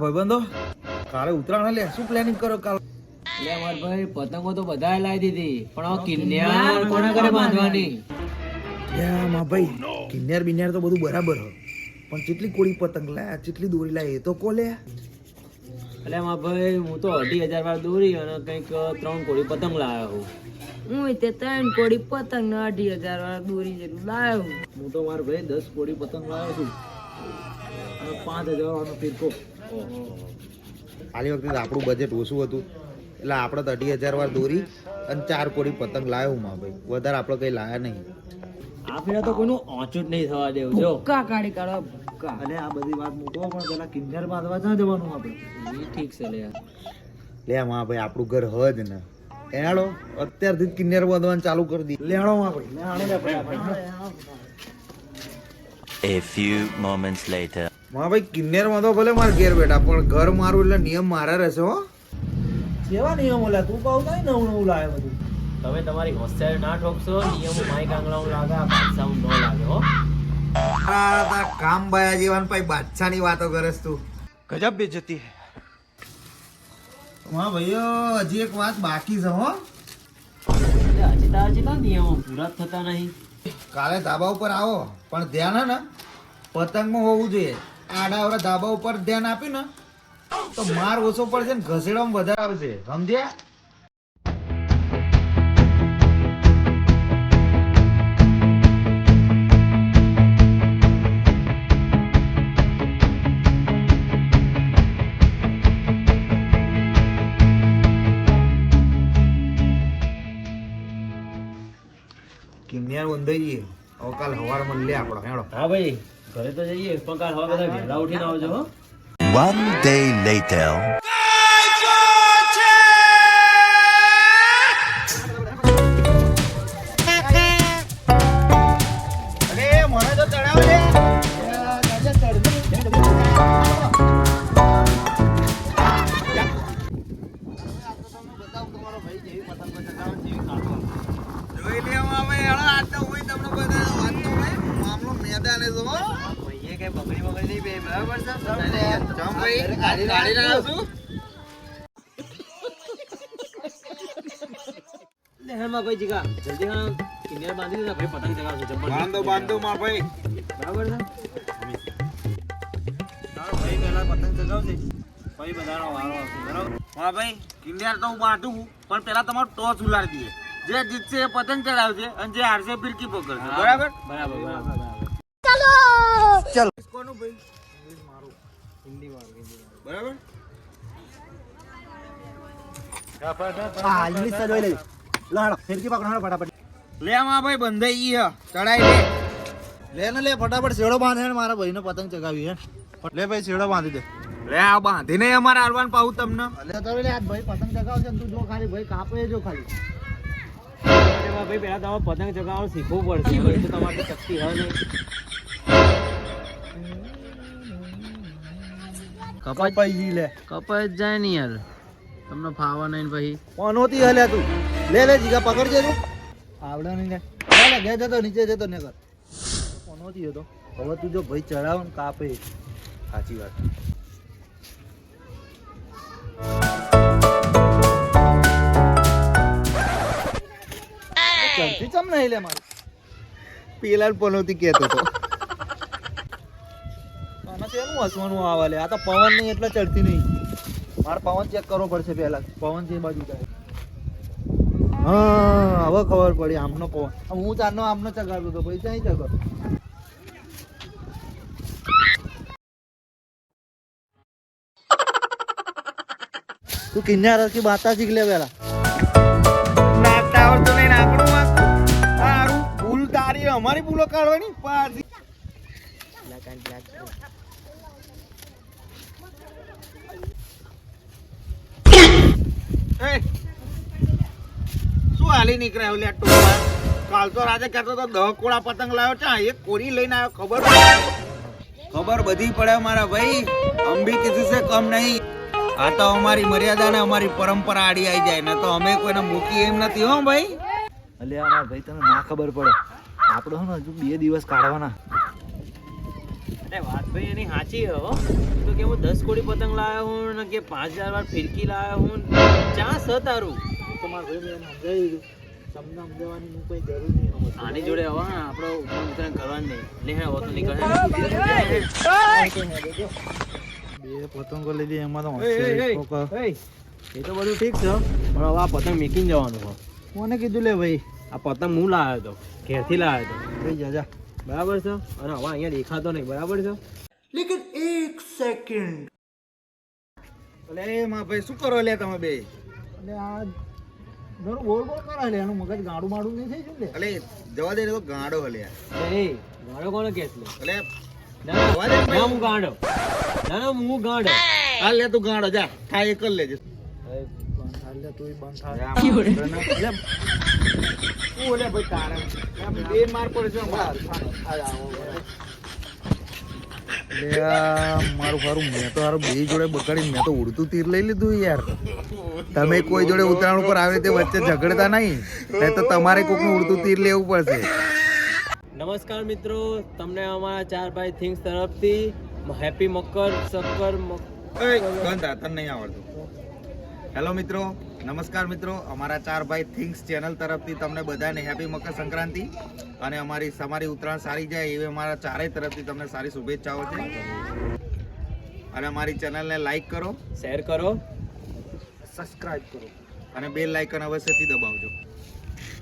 ભાઈબંધો કાલે ઉતરાણ લે શું પ્લાનિંગ કરો કાલ? ભાઈ પતંગો તો બધાએ લાવી દીધી પણ આ કિન્યા કોના ઘરે બાંધવાની? યા માં ભાઈ કિન્યાર બિન્યાર તો બધું બરાબર હ પણ કેટલી કોળી પતંગ લાયા કેટલી દોરી લાયા એ તો કો લે એટલે અમાર ભાઈ હું તો અઢી હજાર વાર દોરી અને કંઈક ત્રણ કોડી પતંગ લાવ્યો હું. હું તે ત્રણ કોડી પતંગ ને અઢી હજાર વાર દોરી જેટલું લાવ્યો હું. તો માર ભાઈ દસ કોડી પતંગ લાવ્યો છું. અને પાંચ હજાર વાળો ફિરકો. આલી વખતે તો આપણું બજેટ ઓછું હતું. એટલે આપણે તો અઢી હજાર વાર દોરી અને ચાર કોડી પતંગ લાવ્યો મા ભાઈ. વધારે આપણે કંઈ લાયા નહીં. આ ફેરા તો કોઈનું ઓછું જ નહીં થવા દેવું જો. ભૂક્કા કાઢી કાઢો ભૂક્કા. અને આ બધી વાત મૂકો પણ પેલા કિન્નર બાંધવા ના જવાનું આપણે? એ ઠીક છે લે. લે માં ભાઈ આપણું ઘર હજ ને. એણો અત્યારથી જ કિન્યાર બાંધવાનું ચાલુ કરી દી લેણો માં ભાઈ. લેણો ફટાફટ. A few moments later. માં ભાઈ કિન્નેરમાં તો ભલે મારે ઘેર બેઠા પણ ઘર મારું એટલે નિયમ મારા રહેશે હો. કેવા નિયમ ઓલા તું પાવ નહીં નવું નવું લાવે બધું. તમે તમારી હોસ્ટેલ ના ઠોકશો નિયમો માઈક આંગળાઓ લાગે આ બાદશાહ નો લાગે હો. કામ બાયા જીવન ભાઈ બાદશાહની વાતો કરેસ તું. ગજબ બેજતી હે. હા ભાઈઓ હજી એક વાત બાકી છે હો. એટલે હજી તો નિયમો પૂરા થતા નહીં. કાલે ધાબા ઉપર આવો પણ ધ્યાન હે ને પતંગમાં હોવું જોઈએ. આડા આવડા ધાબા ઉપર ધ્યાન આપ્યું ને તો માર ઓછો પડશે ને ઘસેડવામાં વધારે આવશે. સમજ્યા? કિન્યાર બંધાઈ જઈએ હવે કાલ હવાર લે આપણો હેડો. હા ભાઈ ઘરે તો જઈએ પણ કાલ હવે બધા વહેલા ઉઠીને આવજો હો. One day later. મેદાને જો ભાઈએ કઈ બગડી બગડી નહીં બે બરાબર છે? જમ ભાઈ ગાડી ગાડી ના આવશું લે ભાઈ જીગા. જલ્દી હા. કિનિયર બાંધી દીધા ભાઈ પતંગ ચગાવશે જબર બાંધો બાંધો માં ભાઈ. બરાબર છે? ભાઈ પહેલા પતંગ ચગાવશે પછી બધાનો વારો આવશે બરાબર? હા ભાઈ કિન્ડિયાર તો હું બાંધું પણ પહેલા તમારો ટોચ ઉલાડી દઈએ. જે જીતશે એ પતંગ ચડાવશે અને જે હારશે ફિરકી પકડશે. બરાબર બરાબર. ચાલો. કોનું ભાઈ મારું હિન્દી વાળું હિન્દી વાળું બરાબર લે માં ભાઈ બંધાઈ ગઈ હે ચડાઈ લે લે ને લે ફટાફટ શેડો બાંધે ને મારા ભાઈને પતંગ ચગાવી હે. લે ભાઈ શેડો બાંધી દે. લે આ બાંધીને અમારે હાલવાનું પાવું તમને. એમાં ભાઈ પહેલા તમારે પતંગ ચગાવવાનું શીખવું પડશે. તમારી તમારે શક્તિ હોય નહીં. કપાઈ જી લે. કપાઈ જ જાય ને યાર તમને ફાવા નહીં પછી. કોનોતી હલે તું. લે લે જીગા પકડજે તું. આવડે નહીં લે લે લે જતો નીચે જતો ને કર કોનોતી હતો. હવે તું જો ભાઈ ચડાવ ને કાપે. સાચી વાત. ચડતી ચમ નહીં લે મારું? પેલા પનોતી કેતો તો. આના હસવાનું આવે લે. આ તો પવન નહીં, એટલે ચડતી નહીં. મારે પવન ચેક કરવો પડશે પહેલા. પવન જે બાજુ જાય. હા, હવે ખબર પડી આમનો પવન. હું ચારનો આમનો ચગાડતો હતો, ભાઈ, ક્યાંય ચગર તું કિન્યા રસી બાતા શીખ લે પેલા ભૂલ તારી, અમારી ભૂલો કાઢવાની. પાછી. શું હાલી નીકળ્યા ઓલે ટોળા કાલ તો રાતે તો દહ કોળા પતંગ લાવ્યો. ચા એક કોરી લઈને આવ્યો ખબર ખબર બધી પડે મારા ભાઈ. અંબી કીધું છે કમ નહીં. આ તો અમારી મર્યાદા ને અમારી પરંપરા આડી આવી જાય. ને તો અમે કોઈને મૂકી એમ નથી હો ભાઈ. અલે ભાઈ તને ના ખબર પડે. આપણે હજુ બે દિવસ કાઢવાના. અરે વાત ભાઈ એની સાચી હો. તો કે હું દસ કોડી પતંગ લાવ્યો હું ને કે પાંચ હજાર વાર ફિરકી લાવ્યો હું ચા સ તારું? તો મારા ભાઈ મેં સમજાવી દીધું. તમને સમજાવવાની હું કોઈ જરૂર નહીં. આની જોડે હવે આપણો ઉત્તરાયણ કરવાનું નહીં. લે હે હવે તો નીકળે. બે પતંગો લીધી એમાં તો એ, તો બધું ઠીક છે. પણ હવે આ પતંગ મેકીને જવાનું છે. કોને કીધું લે ભાઈ? આ પતંગ હું લાવ્યો હતો ઘેરથી લાવ્યો હતો ભાઈ જા જા બરાબર છે? અને હવે અહીંયા દેખાતો નહીં બરાબર છે? એક સેકન્ડ. અલે માં ભાઈ શું કરો લે તમે બે? અલે આ ઘણું બોલ બોલ કરે લે એનું મગજ ગાડું માડું નહીં થઈ ગયું લે અલે જવા દે ને તો ગાડો હલે. એ ગાડો કોને કેસ લે? અલે ના ના, જવા દે ના હું ગાડો. ના ના હું ગાડો. આ લે તું ગાડો જા થાય એક લેજે. બંધ થાય એટલે શું ઓલે ભાઈ તારે બે માર પડે છે હમણાં. એટલે આ મારું ખરું મેં તો હારું બે જોડે બગાડી મેં તો ઉડતું તીર લઈ લીધું યાર. તમે કોઈ જોડે ઉત્તરાયણ ઉપર આવે તે વચ્ચે ઝઘડતા નહીં. નહીં તો તમારે કોકનું ઉડતું તીર લેવું પડશે. નમસ્કાર મિત્રો તમને અમારા ચાર ભાઈ થિંગ્સ તરફથી હેપી મકર બંધ થા, તને નહીં આવડતું. હેલો મિત્રો નમસ્કાર મિત્રો. અમારા ચાર ભાઈ થિંગ્સ ચેનલ તરફથી તમને બધાને હેપી મકર સંક્રાંતિ. અને અમારી તમારી ઉત્તરાયણ સારી જાય એવી અમારા ચારેય તરફથી તમને સારી શુભેચ્છાઓ છે. અને અમારી ચેનલને લાઈક કરો શેર કરો. સબસ્ક્રાઇબ કરો. અને બેલ લાઇકન અવશ્યથી દબાવજો.